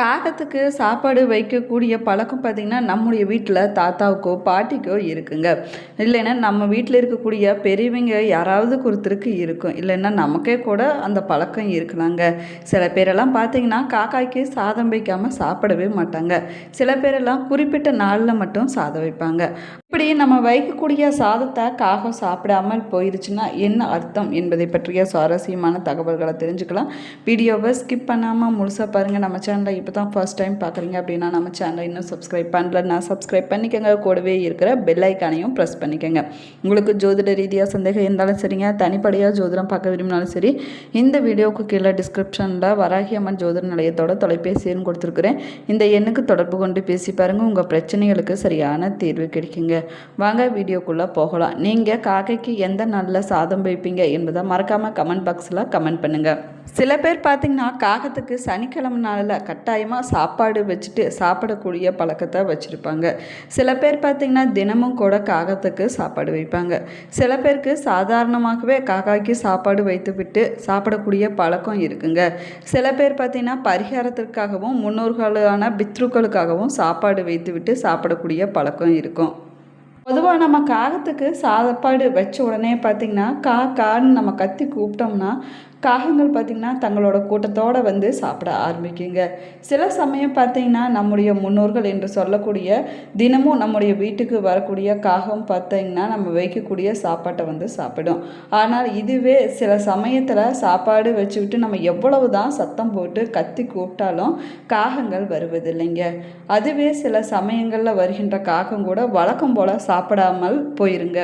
காகத்துக்கு சாப்பாடு வைக்கக்கூடிய பழக்கம் பார்த்திங்கன்னா நம்முடைய வீட்டில் தாத்தாவுக்கோ பாட்டிக்கோ இருக்குங்க. இல்லைன்னா நம்ம வீட்டில் இருக்கக்கூடிய பெரியவங்க யாராவது ஒருத்தருக்கு இருக்கும். இல்லைன்னா நமக்கே கூட அந்த பழக்கம் இருக்கலாங்க. சில பேரெல்லாம் பார்த்தீங்கன்னா காக்காய்க்கு சாதம் வைக்காமல் சாப்பிடவே மாட்டாங்க. சில பேரெல்லாம் குறிப்பிட்ட நாளில் மட்டும் சாதம் வைப்பாங்க. இப்படி நம்ம வைக்கக்கூடிய சாதத்தை காகம் சாப்பிடாமல் போயிருச்சுன்னா என்ன அர்த்தம் என்பதை பற்றிய சுவாரஸ்யமான தகவல்களை தெரிஞ்சுக்கலாம். வீடியோவை ஸ்கிப் பண்ணாமல் முழுசாக பாருங்கள் நம்ம சேனலை இப்போ தான் ஃபர்ஸ்ட் டைம் பார்க்குறீங்க அப்படின்னா நம்ம சேனலை இன்னும் சப்ஸ்கிரைப் பண்ணலன்னா சப்ஸ்கிரைப் பண்ணிக்கோங்க. கூடவே இருக்கிற பெல் ஐக்கானையும் ப்ரெஸ் பண்ணிக்கோங்க. உங்களுக்கு ஜோதிட ரீதியாக சந்தேகம் இருந்தாலும் சரிங்க. தனிப்படையாக ஜோதிடம் பார்க்க விரும்பினாலும் சரி இந்த வீடியோவுக்கு கீழே டிஸ்கிரிப்ஷனில் வராகி அம்மன் ஜோதிட நிலையத்தோட தொலைபேசியும் கொடுத்துருக்குறேன். இந்த எண்ணுக்கு தொடர்பு கொண்டு பேசி பாருங்கள் உங்கள் பிரச்சனைகளுக்கு சரியான தீர்வு கிடைக்குங்க. வாங்க வீடியோக்குள்ளே போகலாம். நீங்கள் காக்கைக்கு எந்த நாளில் சாதம் வைப்பீங்க என்பதை மறக்காமல் கமெண்ட் பாக்ஸில் கமெண்ட் பண்ணுங்கள் சில பேர் பார்த்திங்கன்னா காகத்துக்கு சனிக்கிழமை நாளில் கட்டாயமாக சாப்பாடு வச்சுட்டு சாப்பிடக்கூடிய பழக்கத்தை வச்சுருப்பாங்க. சில பேர் பார்த்திங்கன்னா தினமும் கூட காகத்துக்கு சாப்பாடு வைப்பாங்க. சில பேருக்கு சாதாரணமாகவே காக்காய்க்கு சாப்பாடு வைத்துவிட்டு சாப்பிடக்கூடிய பழக்கம் இருக்குங்க. சில பேர் பார்த்திங்கன்னா பரிகாரத்திற்காகவும் முன்னோர்களான பித்ருக்களுக்காகவும் சாப்பாடு வைத்துவிட்டு சாப்பிடக்கூடிய பழக்கம் இருக்கும். பொதுவாக நம்ம காகத்துக்கு சாப்பாடு வச்ச உடனே பார்த்திங்கன்னா கா கான்னு நம்ம கத்தி கூப்பிட்டோம்னா காகங்கள் பார்த்திங்கன்னா தங்களோட கூட்டத்தோடு வந்து சாப்பிட ஆரம்பிக்குங்க. சில சமயம் பார்த்திங்கன்னா நம்முடைய முன்னோர்கள் என்று சொல்லக்கூடிய தினமும் நம்முடைய வீட்டுக்கு வரக்கூடிய காகம் பார்த்திங்கன்னா நம்ம வைக்கக்கூடிய சாப்பாட்டை வந்து சாப்பிடும். ஆனால் இதுவே சில சமயத்தில் சாப்பாடு வச்சுக்கிட்டு நம்ம எவ்வளவு தான் சத்தம் போட்டு கத்தி கூப்பிட்டாலும் காகங்கள் வருவதில்லைங்க. அதுவே சில சமயங்களில் வருகின்ற காகம் கூட வழக்கம் போல் சாப்பிடாமல் போயிருங்க.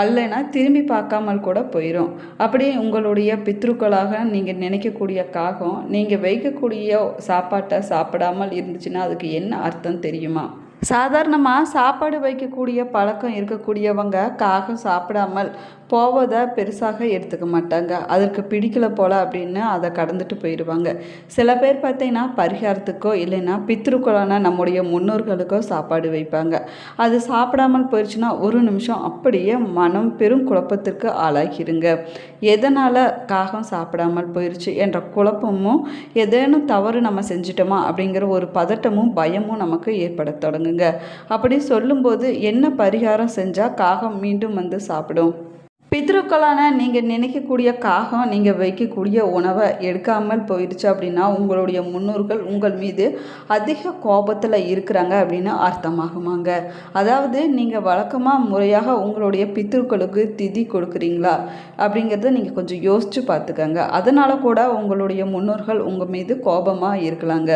அல்லைன்னா திரும்பி பார்க்காமல் கூட போயிடும் அப்படி உங்களுடைய பித்ருக்களாக நீங்கள் நினைக்கக்கூடிய காகம் நீங்கள் வைக்கக்கூடிய சாப்பாட்டை சாப்பிடாமல் இருந்துச்சுன்னா அதுக்கு என்ன அர்த்தம் தெரியுமா? சாதாரணமாக சாப்பாடு வைக்கக்கூடிய பழக்கம் இருக்கக்கூடியவங்க காகம் சாப்பிடாமல் போவதை பெருசாக எடுத்துக்க மாட்டாங்க. அதற்கு பிடிக்கல போல் அப்படின்னு அதை கடந்துட்டு போயிடுவாங்க. சில பேர் பார்த்தீங்கன்னா பரிகாரத்துக்கோ இல்லைன்னா பித்ருக்களான நம்முடைய முன்னோர்களுக்கோ சாப்பாடு வைப்பாங்க. அது சாப்பிடாமல் போயிடுச்சுன்னா ஒரு நிமிஷம் அப்படியே மனம் பெரும் குழப்பத்திற்கு ஆளாகிருங்க. எதனால் காகம் சாப்பிடாமல் போயிடுச்சு என்ற குழப்பமும் ஏதேனும் தவறு நம்ம செஞ்சிட்டோமா அப்படிங்கிற ஒரு பதட்டமும் பயமும் நமக்கு ஏற்பட தொடங்குங்க அப்படி சொல்லும்போது என்ன பரிகாரம் செஞ்சால் காகம் மீண்டும் வந்து சாப்பிடும்? பித்ருக்களான நீங்கள் நினைக்கக்கூடிய காகம் நீங்கள் வைக்கக்கூடிய உணவை எடுக்காமல் போயிடுச்சு அப்படின்னா உங்களுடைய முன்னோர்கள் உங்கள் மீது அதிக கோபத்தில் இருக்கிறாங்க அப்படின்னு அர்த்தமாகுமாங்க. அதாவது நீங்கள் வழக்கமாக முறையாக உங்களுடைய பித்ருக்களுக்கு திதி கொடுக்குறீங்களா அப்படிங்கிறத நீங்கள் கொஞ்சம் யோசித்து பார்த்துக்கங்க. அதனால் கூட உங்களுடைய முன்னோர்கள் உங்கள் மீது கோபமாக இருக்கலாங்க.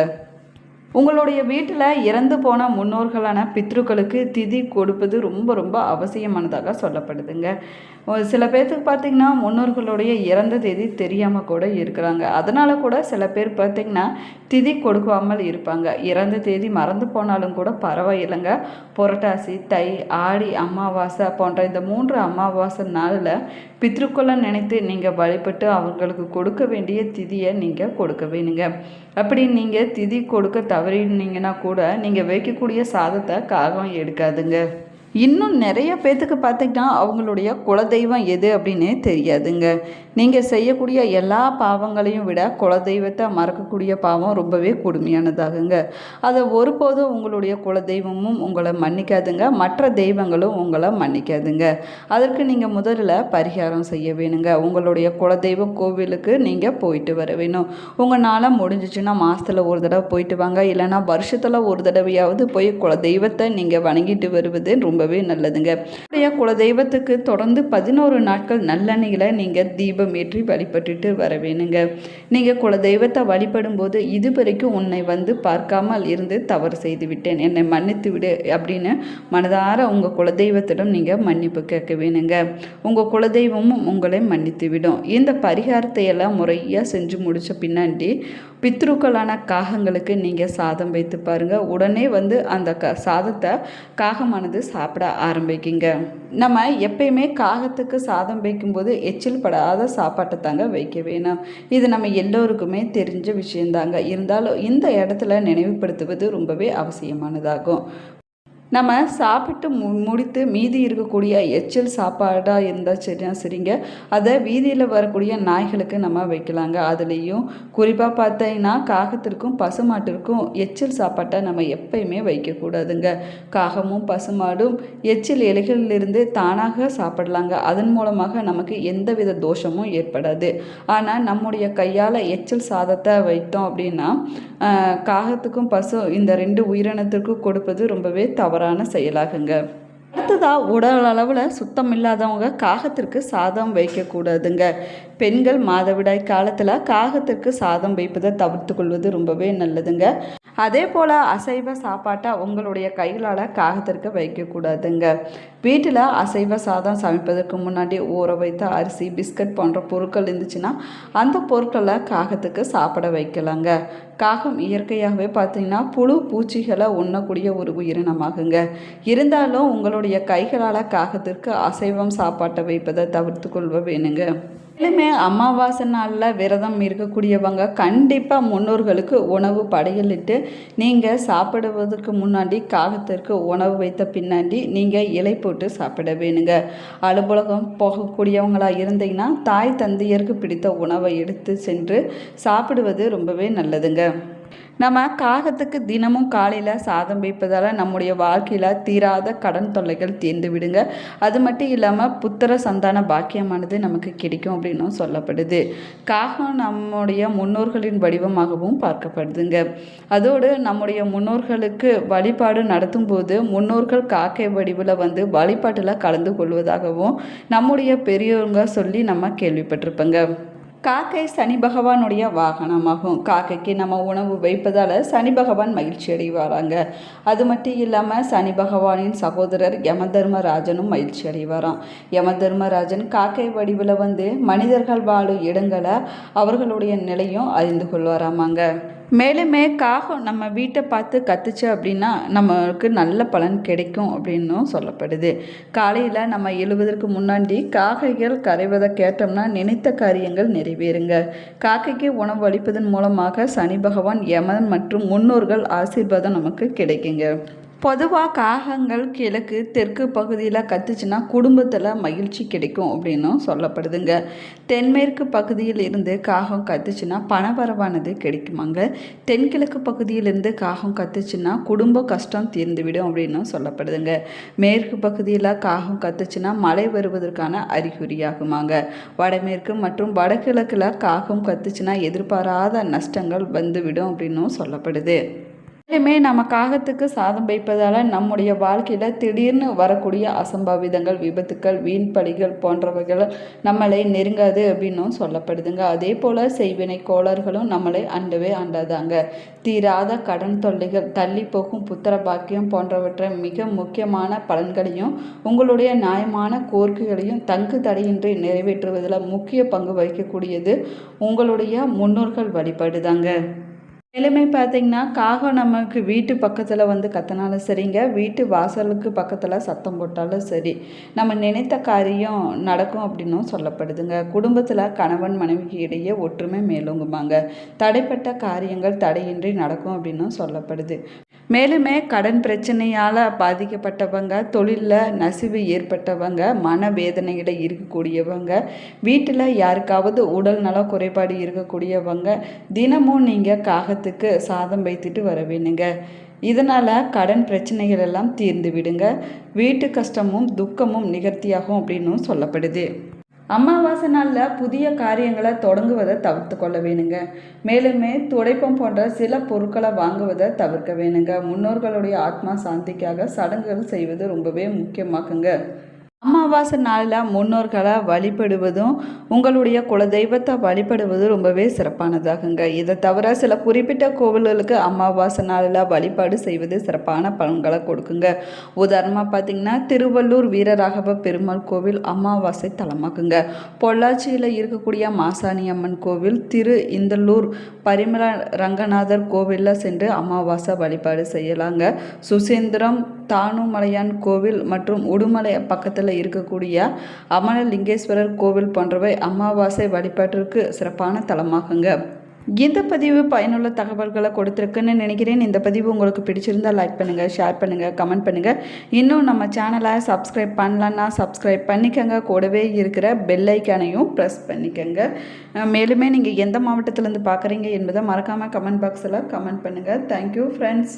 உங்களுடைய வீட்டில் இறந்து போன முன்னோர்களான பித்ருக்களுக்கு திதி கொடுப்பது ரொம்ப ரொம்ப அவசியமானதாக சொல்லப்படுதுங்க. சில பேர்த்துக்கு பார்த்திங்கன்னா முன்னோர்களுடைய இறந்த தேதி தெரியாமல் கூட இருக்கிறாங்க. அதனால் கூட சில பேர் பார்த்திங்கன்னா திதி கொடுக்காமல் இருப்பாங்க. இறந்த தேதி மறந்து போனாலும் கூட பரவாயில்லைங்க. புரட்டாசி தை ஆடி அமாவாசை போன்ற இந்த மூன்று அமாவாசை நாளில் பித்ருக்குள்ள நினைத்து நீங்கள் வழிபட்டு அவங்களுக்கு கொடுக்க வேண்டிய திதியை நீங்கள் கொடுக்க வேணுங்க. அப்படி நீங்கள் திதி கொடுக்க தவறினீங்கன்னா கூட நீங்கள் வைக்கக்கூடிய சாதத்தை காகம் எடுக்காதுங்க. இன்னும் நிறைய பேர்த்துக்கு பார்த்திங்கன்னா அவங்களுடைய குலதெய்வம் எது அப்படின்னே தெரியாதுங்க. நீங்கள் செய்யக்கூடிய எல்லா பாவங்களையும் விட குலதெய்வத்தை மறக்கக்கூடிய பாவம் ரொம்பவே கொடுமையானதாகுங்க. அதை ஒருபோதும் உங்களுடைய குலதெய்வமும் உங்களை மன்னிக்காதுங்க. மற்ற தெய்வங்களும் உங்களை மன்னிக்காதுங்க. அதற்கு நீங்கள் முதல்ல பரிகாரம் செய்ய வேணுங்க. உங்களுடைய குலதெய்வ கோவிலுக்கு நீங்கள் போயிட்டு வர வேணும். உங்களால் முடிஞ்சிச்சுன்னா மாதத்தில் ஒரு தடவை போயிட்டு வாங்க. இல்லைன்னா வருஷத்தில் ஒரு தடவையாவது போய் குலதெய்வத்தை நீங்கள் வணங்கிட்டு வருவது ரொம்ப ரொம்பவே நல்லதுங்க. உடைய குலதெய்வத்துக்கு தொடர்ந்து பதினோரு நாட்கள் நல்லெண்ணெயில் நீங்கள் தீபம் ஏற்றி வழிபட்டுட்டு வர வேணுங்க. நீங்கள் குலதெய்வத்தை வழிபடும் போது வரைக்கும் உன்னை வந்து பார்க்காமல் இருந்து தவறு செய்து விட்டேன். என்னை மன்னித்து விடு அப்படின்னு மனதார உங்கள் குலதெய்வத்திடம் நீங்கள் மன்னிப்பு கேட்க வேணுங்க. உங்கள் குலதெய்வமும் உங்களை மன்னித்து விடும். இந்த பரிகாரத்தை எல்லாம் முறையாக செஞ்சு முடித்த பின்னாடி பித்ருக்களான காகங்களுக்கு நீங்கள் சாதம் வைத்து பாருங்கள் உடனே வந்து அந்த க சாதத்தை காகமானது சாப்பிட ஆரம்பிக்குங்க. நம்ம எப்பயுமே காகத்துக்கு சாதம் வைக்கும்போது எச்சில் படாத சாப்பாட்டை தாங்க வைக்க வேணும். இது நம்ம எல்லோருக்குமே தெரிஞ்ச விஷயந்தாங்க இருந்தாலும் இந்த இடத்துல நினைவுபடுத்துவது ரொம்பவே அவசியமானதாகும். நம்ம சாப்பிட்டு மு முடித்து மீதி இருக்கக்கூடிய எச்சில் சாப்பாடாக இருந்தால் சரியா சரிங்க. அதை வீதியில் வரக்கூடிய நாய்களுக்கு நம்ம வைக்கலாங்க. அதுலேயும் குறிப்பாக பார்த்தீங்கன்னா காகத்திற்கும் பசுமாட்டிற்கும் எச்சில் சாப்பாட்டை நம்ம எப்பயுமே வைக்கக்கூடாதுங்க. காகமும் பசுமாடும் எச்சில் இலைகளிலிருந்து தானாக சாப்பிடலாங்க. அதன் மூலமாக நமக்கு எந்தவித தோஷமும் ஏற்படாது. ஆனால் நம்முடைய கையால் எச்சில் சாதத்தை வைத்தோம் அப்படின்னா காகத்துக்கும் பசு இந்த ரெண்டு உயிரினத்திற்கும் கொடுப்பது ரொம்பவே தவறான செயலாகுங்க. அடுத்ததாக உடல் அளவில் சுத்தம் இல்லாதவங்க காகத்திற்கு சாதம் வைக்கக்கூடாதுங்க. பெண்கள் மாதவிடாய் காலத்தில் காகத்திற்கு சாதம் வைப்பதை தவிர்த்து கொள்வது ரொம்பவே நல்லதுங்க. அதே போல் அசைவ சாப்பாட்டை உங்களுடைய கைகளால் காகத்திற்கு வைக்கக்கூடாதுங்க. வீட்டில் அசைவ சாதம் சமைப்பதற்கு முன்னாடி ஊற வைத்த அரிசி பிஸ்கட் போன்ற பொருட்கள் இருந்துச்சுன்னா அந்த பொருட்களை காகத்துக்கு சாப்பிட வைக்கலாங்க. காகம் இயற்கையாகவே பார்த்தீங்கன்னா புழு பூச்சிகளை உண்ணக்கூடிய ஒரு உயிரினமாகுங்க. இருந்தாலும் உங்களுடைய கைகளால் காகத்திற்கு அசைவம் சாப்பாட்டை வைப்பதை தவிர்த்து கொள்வ வேணுங்க. மேலுமே அமாவாசை நாளில் விரதம் இருக்கக்கூடியவங்க கண்டிப்பாக முன்னோர்களுக்கு உணவு படையலிட்டு நீங்கள் சாப்பிடுவதற்கு முன்னாடி காகத்திற்கு உணவு வைத்த பின்னாடி நீங்கள் இலை போட்டு சாப்பிட வேணுங்க. அலுவலகம் போகக்கூடியவங்களாக இருந்தீங்கன்னா தாய் தந்தையருக்கு பிடித்த உணவை எடுத்து சென்று சாப்பிடுவது ரொம்பவே நல்லதுங்க. நம்ம காகத்துக்கு தினமும் காலையில் சாதம் வைப்பதால் நம்முடைய வாழ்க்கையில் தீராத கடன் தொல்லைகள் தீர்ந்து விடுங்க. அது மட்டும் இல்லாமல் புத்திர சந்தான பாக்கியமானது நமக்கு கிடைக்கும் அப்படின்னும் சொல்லப்படுது. காகம் நம்முடைய முன்னோர்களின் வடிவமாகவும் பார்க்கப்படுதுங்க. அதோடு நம்முடைய முன்னோர்களுக்கு வழிபாடு நடத்தும் போது முன்னோர்கள் காக்கை வடிவில் வந்து வழிபாட்டில் கலந்து கொள்வதாகவும் நம்முடைய பெரியவங்க சொல்லி நம்ம கேள்விப்பட்டிருப்போங்க. காக்கை சனி பகவானுடைய வாகனமாகும். காக்கைக்கு நம்ம உணவு வைப்பதால் சனி பகவான் மகிழ்ச்சி அடைவாராங்க. அது மட்டும் இல்லாமல் சனி பகவானின் சகோதரர் யமதர்மராஜனும் மகிழ்ச்சி அடைவாராம். யமதர்மராஜன் காக்கை வடிவில் வந்து மனிதர்கள் வாழும் இடங்களை அவர்களுடைய நிலையும் அறிந்து கொள்வாராமாங்க. மேலுமே காகம் நம்ம வீட்டை பார்த்து கத்துச்சு அப்படின்னா நமக்கு நல்ல பலன் கிடைக்கும் அப்படின்னும் சொல்லப்படுது. காலையில் நம்ம எழுவதற்கு முன்னாடி காக்கைகள் கரைவதை கேட்டோம்னா நினைத்த காரியங்கள் நிறைவேறுங்க. காக்கைக்கு உணவு அளிப்பதன் மூலமாக சனி பகவான் யமன் மற்றும் முன்னோர்கள் ஆசீர்வாதம் நமக்கு கிடைக்குங்க. பொதுவாக காகங்கள் கிழக்கு தெற்கு பகுதியில் கத்துச்சுன்னா குடும்பத்தில் மகிழ்ச்சி கிடைக்கும் அப்படின்னும் சொல்லப்படுதுங்க. தென்மேற்கு பகுதியில் இருந்து காகம் கத்துச்சுன்னா பணவரவானது கிடைக்குமாங்க. தென்கிழக்கு பகுதியிலிருந்து காகம் கத்துச்சுன்னா குடும்ப கஷ்டம் தீர்ந்துவிடும் அப்படின்னும் சொல்லப்படுதுங்க. மேற்கு பகுதியில் காகம் கத்துச்சுன்னா மழை வருவதற்கான அறிகுறியாகுமாங்க. வடமேற்கு மற்றும் வடகிழக்கில் காகம் கத்துச்சுன்னா எதிர்பாராத நஷ்டங்கள் வந்துவிடும் அப்படின்னும் சொல்லப்படுது. மேலுமே நம்ம காகத்துக்கு சாதம் வைப்பதால் நம்முடைய வாழ்க்கையில் திடீர்னு வரக்கூடிய அசம்பாவிதங்கள் விபத்துக்கள் வீண் பலிகள் போன்றவைகள் நம்மளை நெருங்காது அப்படின்னும் சொல்லப்படுதுங்க. அதே போல் செய்வினை கோளாறுகளும் நம்மளை அண்டவே அண்டாதாங்க. தீராத கடன் தொல்லைகள் தள்ளி போகும் புத்திர பாக்கியம் போன்றவற்றை மிக முக்கியமான பலன்களையும் உங்களுடைய நியாயமான கோரிக்கைகளையும் தங்கு தடையின்றி நிறைவேற்றுவதில் முக்கிய பங்கு வகிக்கக்கூடியது உங்களுடைய முன்னோர்கள் வழிபாடுதாங்க. மேலுமே பார்த்தீங்கன்னா காகம் நமக்கு வீட்டு பக்கத்தில் வந்து கத்தினாலும் சரிங்க. வீட்டு வாசலுக்கு பக்கத்தில் சத்தம் போட்டாலும் சரி. நம்ம நினைத்த காரியம் நடக்கும் அப்படின்னும் சொல்லப்படுதுங்க. குடும்பத்தில் கணவன் மனைவிக்கு இடையே ஒற்றுமை மேலோங்குமாங்க. தடைப்பட்ட காரியங்கள் தடையின்றி நடக்கும் அப்படின்னும் சொல்லப்படுது. மேலுமே கடன் பிரச்சனையால் பாதிக்கப்பட்டவங்க தொழிலில் நசிவு ஏற்பட்டவங்க மனவேதனையில் இருக்கக்கூடியவங்க வீட்டில் யாருக்காவது உடல் நல குறைபாடு இருக்கக்கூடியவங்க தினமும் நீங்கள் காகத்துக்கு சாதம் வைத்துட்டு வர வேணுங்க. இதனால் கடன் பிரச்சனைகள் எல்லாம் தீர்ந்து விடுங்க. வீட்டு கஷ்டமும் துக்கமும் நிகர்த்தியாகும் அப்படின்னும் சொல்லப்படுது. அமாவாசை நாளில் புதிய காரியங்களை தொடங்குவதை தவிர்த்து கொள்ள வேணுங்க. மேலுமே துடைப்பம் போன்ற சில பொருட்களை வாங்குவதை தவிர்க்க வேணுங்க. முன்னோர்களுடைய ஆத்மா சாந்திக்காக சடங்குகள் செய்வது ரொம்பவே முக்கியமாக்குங்க. அமாவாசை நாளில் முன்னோர்களை வழிபடுவதும் உங்களுடைய குலதெய்வத்தை வழிபடுவதும் ரொம்பவே சிறப்பானதாகுங்க. இதை தவிர சில குறிப்பிட்ட கோவில்களுக்கு அமாவாசை நாளில் வழிபாடு செய்வது சிறப்பான பலன்களை கொடுக்குங்க. உதாரணமாக பார்த்தீங்கன்னா திருவள்ளூர் வீரராகவ பெருமாள் கோவில் அமாவாசை தலமாக்குங்க. பொள்ளாச்சியில் இருக்கக்கூடிய மாசாணி அம்மன் கோவில் திரு இந்தலூர் பரிமள ரங்கநாதர் கோவிலில் சென்று அமாவாசை வழிபாடு செய்யலாங்க. சுசேந்திரம் தானுமலையான் கோவில் மற்றும் உடுமலை பக்கத்தில் இருக்கக்கூடிய அமலலிங்கேஸ்வரர் கோவில் போன்றவை அமாவாசை வழிபாட்டிற்கு சிறப்பான தலமாகுங்க. இந்த பதிவு பயனுள்ள தகவல்களை கொடுத்துருக்குன்னு நினைக்கிறேன். இந்த பதிவு உங்களுக்கு பிடிச்சிருந்தால் லைக் பண்ணுங்கள் ஷேர் பண்ணுங்கள் கமெண்ட் பண்ணுங்கள் இன்னும் நம்ம சேனலை சப்ஸ்கிரைப் பண்ணலன்னா சப்ஸ்கிரைப் பண்ணிக்கோங்க. கூடவே இருக்கிற பெல்லைக்கானையும் ப்ரெஸ் பண்ணிக்கோங்க. மேலுமே நீங்கள் எந்த மாவட்டத்திலேருந்து பார்க்குறீங்க என்பதை மறக்காமல் கமெண்ட் பாக்ஸில் கமெண்ட் பண்ணுங்கள் தேங்க்யூ ஃப்ரெண்ட்ஸ்